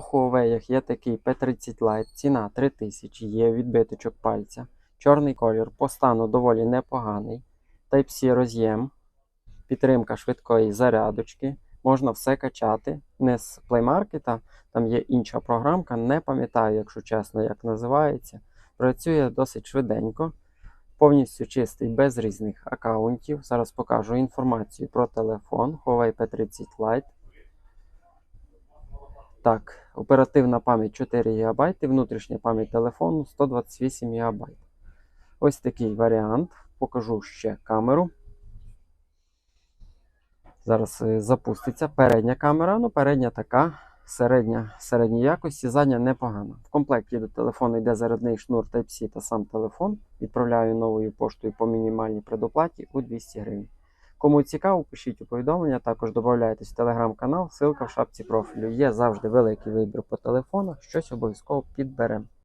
Huawei є такий P30 Lite, ціна 3000, є відбиточок пальця. Чорний колір по стану доволі непоганий. Type-C роз'єм, підтримка швидкої зарядочки. Можна все качати. Не з Play Market, там є інша програмка, не пам'ятаю, якщо чесно, як називається. Працює досить швиденько, повністю чистий, без різних аккаунтів. Зараз покажу інформацію про телефон Huawei P30 Lite. Так, оперативна пам'ять 4 ГБ, внутрішня пам'ять телефону 128 ГБ. Ось такий варіант. Покажу ще камеру. Зараз е, запуститься передня камера. Ну, передня така середня, середньої якості, задня непогана. В комплекті до телефону йде зарядний шнур Type-C та сам телефон. Відправляю новою поштою по мінімальній предоплаті у 200 гривень. Кому цікаво, пишіть у повідомлення, також додайтесь в телеграм-канал, ссылка в шапці профілю. Є завжди великий вибір по телефонах, щось обов'язково підберемо.